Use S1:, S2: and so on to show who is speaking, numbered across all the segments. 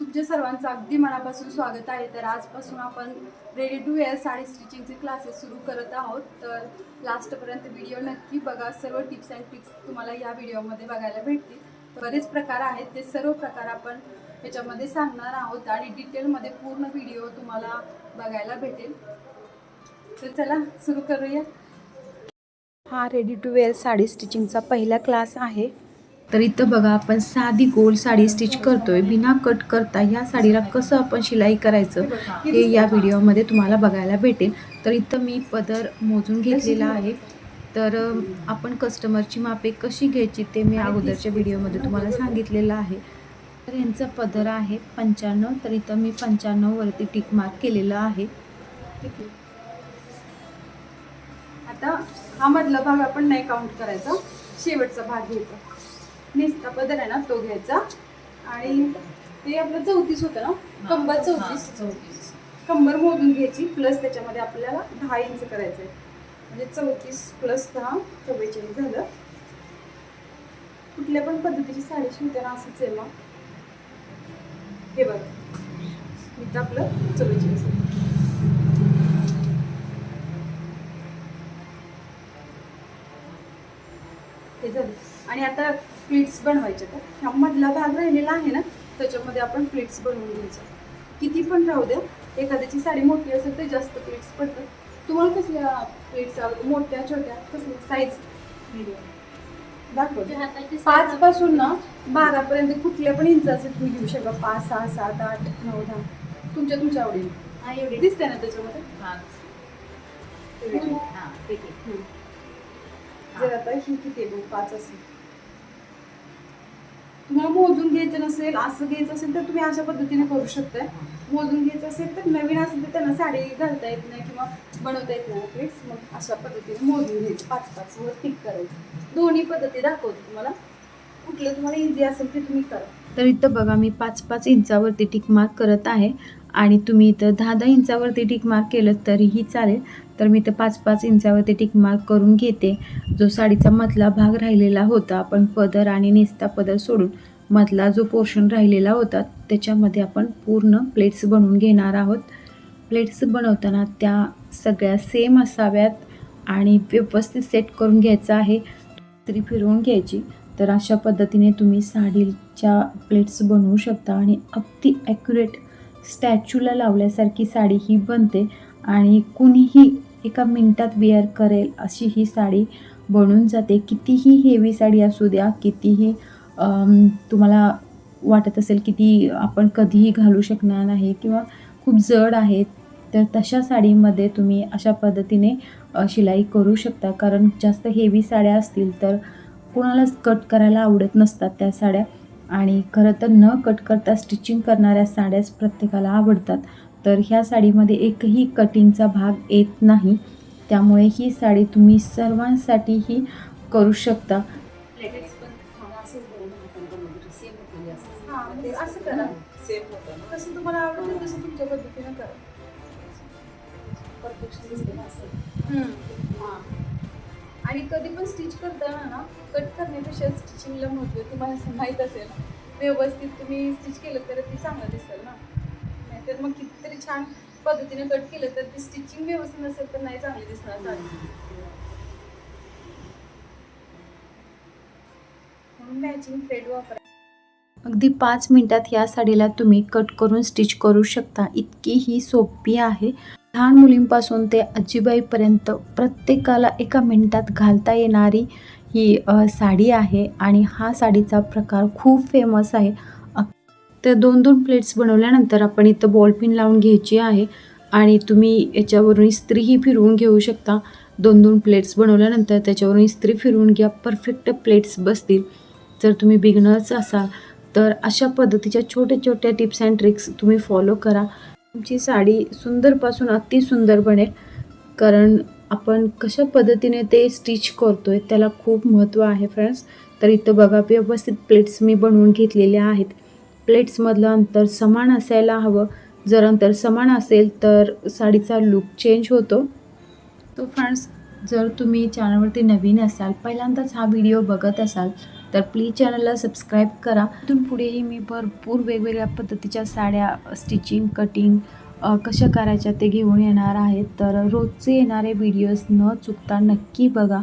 S1: तुमच्या सर्वांचं अगदी मनापासून स्वागत आहे. तर आजपासून आपण रेडी टू वेअर साडी स्टिचिंगचे क्लासेस सुरू करत आहोत. तर लास्टपर्यंत व्हिडिओ नक्की बघा. सर्व टिप्स अँड ट्रिक्स तुम्हाला या व्हिडिओमध्ये बघायला भेटतील. बरेच प्रकार आहेत. ते सर्व प्रकार आपण याच्यामध्ये सांगणार आहोत आणि डिटेलमध्ये पूर्ण व्हिडिओ तुम्हाला बघायला भेटेल. तर चला सुरू करूया.
S2: हा रेडी टू वेअर साडी स्टिचिंगचा पहिला क्लास आहे. तर इथं बघा आपण साधी गोल साडी स्टिच करतोय. बिना कट करता या साडीला कसं आपण शिलाई करायचं हे या व्हिडिओमध्ये तुम्हाला बघायला भेटेल. तर इथं मी पदर मोजून घेतलेला आहे. तर आपण कस्टमरची मापे कशी घ्यायची ते मी अगोदरच्या व्हिडिओमध्ये तुम्हाला सांगितलेलं आहे. तर यांचं पदर आहे पंच्याण्णव. तर इथं मी पंच्याण्णववरती टिक मार्क केलेलं आहे.
S1: आता हा मधला भाग आपण नाही काउंट करायचा. शेवटचा भाग घ्यायचा. निस्ता पदर आहे ना तो घ्यायचा. आणि ते आपलं चौतीस होतं ना? कंबर चौतीस. कंबर मोजून घ्यायची प्लस त्याच्यामध्ये आपल्याला दहा इंच करायचं आहे म्हणजे चौतीस प्लस दहा चव्वेचाळीस झालं. कुठल्या पण पद्धतीची साडी शिवताना असंच आहे मग हे बघा. इथं आपलं चव्वेचाळीस. हे झालं. आणि आता प्लेट्स बनवायचे तर ह्या मधला भाग राहिलेला आहे ना त्याच्यामध्ये आपण प्लेट्स बनवून घ्यायच्या किती पण राहू द्या एखाद्याची साडी मोठी असेल तर जास्त प्लेट्स पडतात. तुम्हाला कसल्या प्लेट्स आवडतात? मोठ्या छोट्या कसल्या? साईज दाखव पाच पासून ना बारा पर्यंत कुठल्या पण इंचाचे तुम्ही घेऊ शकता. पाच सहा सात आठ नऊ दहा. तुमच्या तुमच्या आवडीने. दिसते ना त्याच्यामध्ये. जर आता ही किती पाच असेल. तुम्हाला मोजून घ्यायचं नसेल असं घ्यायचं असेल तर तुम्ही अशा पद्धतीने करू शकताय. मोजून घ्यायचं असेल तर नवीन असेल तर त्यांना साडी घालता येत नाही किंवा बनवता येत नाही प्लेट्स मग अशा पद्धतीने मोजून घ्यायचं. पाच पाच वर टिक करायचं. दोन्ही पद्धती दाखवते तुम्हाला. कुठलं तुम्हाला इझी असेल ते तुम्ही करा.
S2: तर इथं बघा मी पाच पाच इंचावरती टिक मार्क करत आहे आणि तुम्ही इथं दहा दहा इंचावरती टिक मार्क केलं तरीही चालेल. तर मी इथं पाच पाच इंचावरती टिक मार्क करून घेते. जो साडीचा मधला भाग राहिलेला होता आपण पदर आणि नेस्ता पदर सोडून मधला जो पोर्शन राहिलेला होता त्याच्यामध्ये आपण पूर्ण प्लेट्स बनवून घेणार आहोत. प्लेट्स बनवताना त्या सगळ्या सेम असाव्यात आणि व्यवस्थित सेट करून घ्यायचं आहे. तरी फिरवून घ्यायची. तर अशा पद्धतीने तुम्ही साडीच्या प्लेट्स बनवू शकता आणि अगदी ॲक्युरेट स्टॅच्यूला लावल्यासारखी साडी ही बनते आणि कुणीही एका मिनटात वेअर करेल अशी ही साडी बनून जाते. कितीही हेवी साडी असू द्या कितीही तुम्हाला वाटत असेल की ती आपण कधीही घालू शकणार नाही किंवा खूप जड आहेत तर तशा साडीमध्ये तुम्ही अशा पद्धतीने शिलाई करू शकता. कारण जास्त हेवी साड्या असतील तर कुणालाच कट करायला आवडत नसतात त्या साड्या. आणि खरं तर न कट करता स्टिचिंग करणाऱ्या साड्याच प्रत्येकाला आवडतात. तर ह्या साडीमध्ये एकही कटिंगचा भाग येत नाही. त्यामुळे ही साडी तुम्ही सर्वांसाठीही करू शकता.
S1: हा म्हणजे तुमच्या आणि कधी पण स्टिच करताना ना कट करण्यापेक्षा स्टिचिंगला महत्त्व तुम्हाला असं माहीत असेल व्यवस्थित तुम्ही स्टिच केलं तर ते चांगलं दिसेल ना. नाहीतर मग कितीतरी छान पद्धतीने कट केलं तर ती स्टिचिंग व्यवस्थित नसेल तर नाही चांगली दिसणार साडी म्हणून मॅचिंग थ्रेड वापरा.
S2: अगदी पाच मिनिटात या साडीला तुम्ही कट करून स्टिच करू शकता. इतकी ही सोपी आहे. लहान मुलींपासून ते आजीबाईपर्यंत प्रत्येकाला एका मिनटात घालता येणारी ही साडी आहे आणि हा साडीचा प्रकार खूप फेमस आहे. तर दोन दोन प्लेट्स बनवल्यानंतर आपण इथं बॉल पिन लावून घ्यायची आहे आणि तुम्ही याच्यावरून इस्त्रीही फिरवून घेऊ शकता. दोन दोन प्लेट्स बनवल्यानंतर त्याच्यावरून इस्त्री फिरवून घ्या परफेक्ट प्लेट्स बसतील. जर तुम्ही बिगनर्स असाल तर अशा पद्धतीच्या छोट्या छोट्या टिप्स अँड ट्रिक्स तुम्ही फॉलो करा. तुमची साडी सुंदरपासून अति सुंदर बनेल. कारण आपण कशा पद्धतीने ते स्टिच करतो आहे त्याला खूप महत्त्व आहे फ्रेंड्स तर इथं बघा व्यवस्थित प्लेट्स मी बनवून घेतलेल्या आहेत. प्लेट्समधलं अंतर समान असायला हवं. जर अंतर समान असेल तर साडीचा लुक चेंज होतो. तो फ्रेंड्स जर तुम्ही चॅनलवरती नवीन असाल पहिल्यांदाच हा व्हिडिओ बघत असाल तर प्लीज चॅनलला सबस्क्राईब करा. तिथून पुढेही मी भरपूर वेगवेगळ्या पद्धतीच्या साड्या स्टिचिंग कटिंग कशा करायच्या ते घेऊन येणार आहेत. तर रोजचे येणारे व्हिडिओज न चुकता नक्की बघा.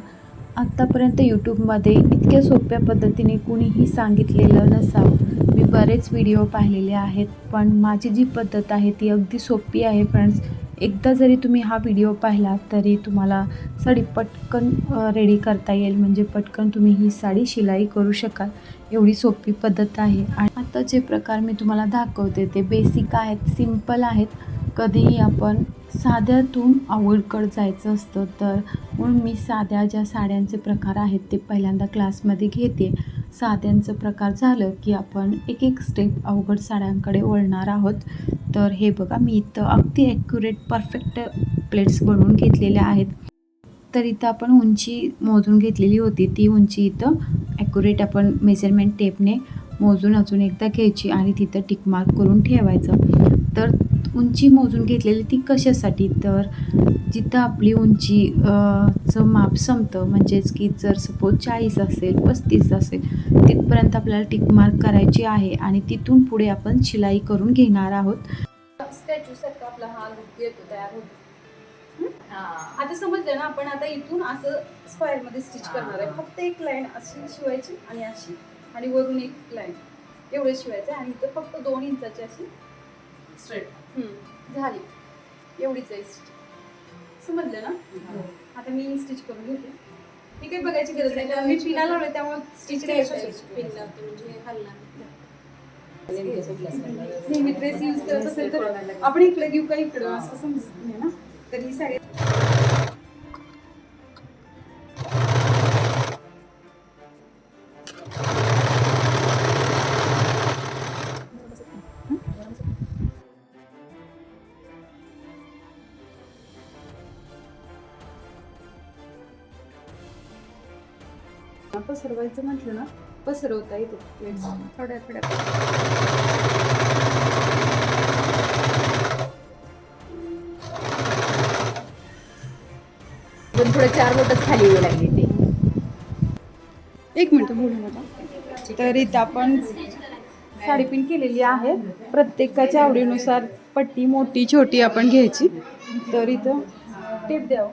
S2: आत्तापर्यंत यूट्यूबमध्ये इतक्या सोप्या पद्धतीने कुणीही सांगितलेलं नसावं. मी बरेच व्हिडिओ पाहिलेले आहेत पण माझी जी पद्धत आहे ती अगदी सोपी आहे फ्रेंड्स एकदा जरी तुम्ही हा व्हिडिओ पाहिला तरी तुम्हाला साडी पटकन रेडी करता येईल. म्हणजे पटकन तुम्ही ही साडी शिलाई करू शकाल. एवढी सोपी पद्धत आहे. आणि आता जे प्रकार मी तुम्हाला दाखवते ते बेसिक आहेत सिंपल आहेत. कधीही आपण साध्यातून आवडकड जायचं असतं तर म्हणून मी साध्या ज्या साड्यांचे प्रकार आहेत ते पहिल्यांदा क्लासमध्ये घेते. साध्यांचं प्रकार झालं की आपण एक एक स्टेप अवघड साड्यांकडे वळणार आहोत. तर हे बघा मी इथं अगदी ॲक्युरेट परफेक्ट प्लेट्स बनवून घेतलेल्या आहेत. तर इथं आपण उंची मोजून घेतलेली होती. ती उंची इथं ॲक्युरेट आपण मेजरमेंट टेपने मोजून अजून एकदा घ्यायची आणि तिथं टिकमार्क करून ठेवायचं. तर उंची मोजून घेतलेली ती कशासाठी? तर जिथं आपली उंची चं माप संपतं म्हणजेच की जर सपोज चाळीस असेल पस्तीस असेल तिथपर्यंत आपल्याला टिकमार्क करायची आहे आणि तिथून पुढे आपण शिलाई करून घेणार आहोत.
S1: आपला हा लुक येतो तयार होतो. आता समजलं ना आपण आता इथून असं स्क्वेअरमध्ये स्टिच करणार आहे. फक्त एक लाईन अशी शिवायची आणि अशी आणि वरून एक लाईन एवढे शिवायचं आणि इथं फक्त दोन इंचाची अशी
S3: स्ट्रेट
S1: झाली. एवढीच आहे स्टिच समजलं ना? आता मी स्टिच करून घेते. मी काही बघायची गरज नाही मी पिना लावले त्यामुळे स्टिच नाही. नेहमी ड्रेस यूज करत असेल तर आपण इकडे घेऊ का इकडं? असं समजत नाही ना? तर ही साडी पसरवायचं म्हटलं ना पसरवता येतो. प्लेट्स थोड्या थोड्या.
S3: पण थोडं चार बोटच खाली येऊ लागली ते.
S1: एक मिनिट बोलू नका तर इथं आपण साडी पिन केलेली आहे. प्रत्येकाच्या आवडीनुसार पट्टी मोठी छोटी आपण घ्यायची. तर इथं टेप द्यावं.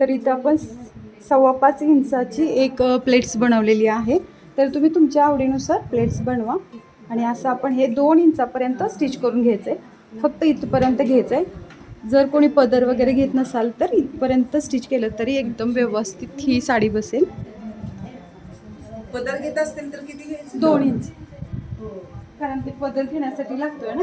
S1: तर इथं आपण सव्वा पाच इंचाची एक प्लेट्स बनवलेली आहे. तर तुम्ही तुमच्या आवडीनुसार प्लेट्स बनवा. आणि असं आपण हे दोन इंचापर्यंत स्टिच करून घ्यायचं आहे फक्त इथपर्यंत घ्यायचं आहे जर कोणी पदर वगैरे घेत नसाल तर इथपर्यंत स्टिच केलं तरी एकदम व्यवस्थित ही साडी बसेल.
S3: पदर घेत असतील तर किती घ्यायचं?
S1: दोन इंच. कारण ते पदर घेण्यासाठी लागतोय ना.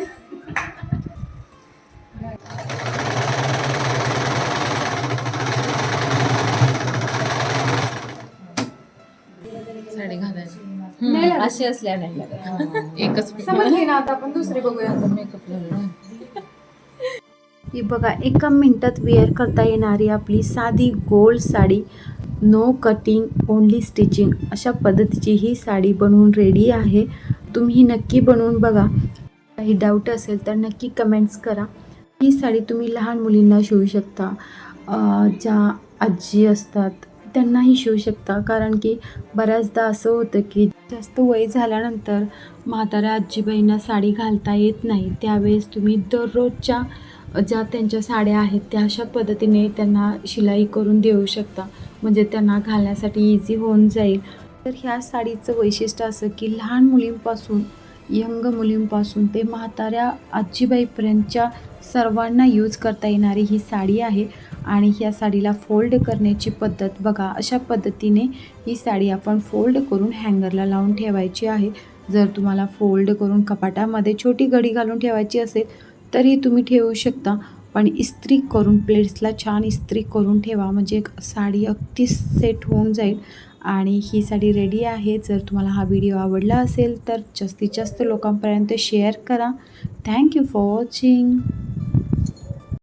S3: अशी असल्या नाही लागत. एकच
S1: समजली ना आता आपण दुसरी बघूया.
S3: मेकअप
S2: ही बघा एका मिनटात वेअर करता येणारी आपली साधी gold sari no cutting only stitching अशा पद्धतीची ही साडी बनवून रेडी आहे. तुम्ही नक्की बनवून बघा. काही डाऊट असेल तर नक्की कमेंट्स करा. ही साडी तुम्ही लहान मुलींना शिवू शकता. ज्या आजी असतात त्यांनाही शिवू शकता. कारण की बऱ्याचदा असं होतं की जास्त वय झाल्यानंतर म्हाताऱ्या आजीबाईंना साडी घालता येत नाही. त्यावेळेस तुम्ही दररोजच्या ज्या त्यांच्या साड्या आहेत त्या अशा पद्धतीने त्यांना शिलाई करून देऊ शकता. म्हणजे त्यांना घालण्यासाठी इझी होऊन जाईल. तर ह्या साडीचं वैशिष्ट्य असं की लहान मुलींपासून यंग मुलींपासून ते म्हाताऱ्या आजीबाईपर्यंतच्या सर्वांना यूज करता येणारी ही साडी आहे. आणि ह्या साडीला फोल्ड करण्याची पद्धत बघा अशा पद्धतीने ही साडी आपण फोल्ड करून हँगरला लावून ठेवायची आहे. जर तुम्हाला फोल्ड करून कपाटामध्ये छोटी घडी घालून ठेवायची असेल तरी तुम्ही ठेवू शकता. पण इस्त्री करून प्लेट्सला छान इस्त्री करून ठेवा. म्हणजे एक साडी अगदी सेट होऊन जाईल. आणि ही साडी रेडी आहे. जर तुम्हाला हा व्हिडिओ आवडला असेल तर जास्तीत जास्त लोकांपर्यंत शेअर करा. Thank you for watching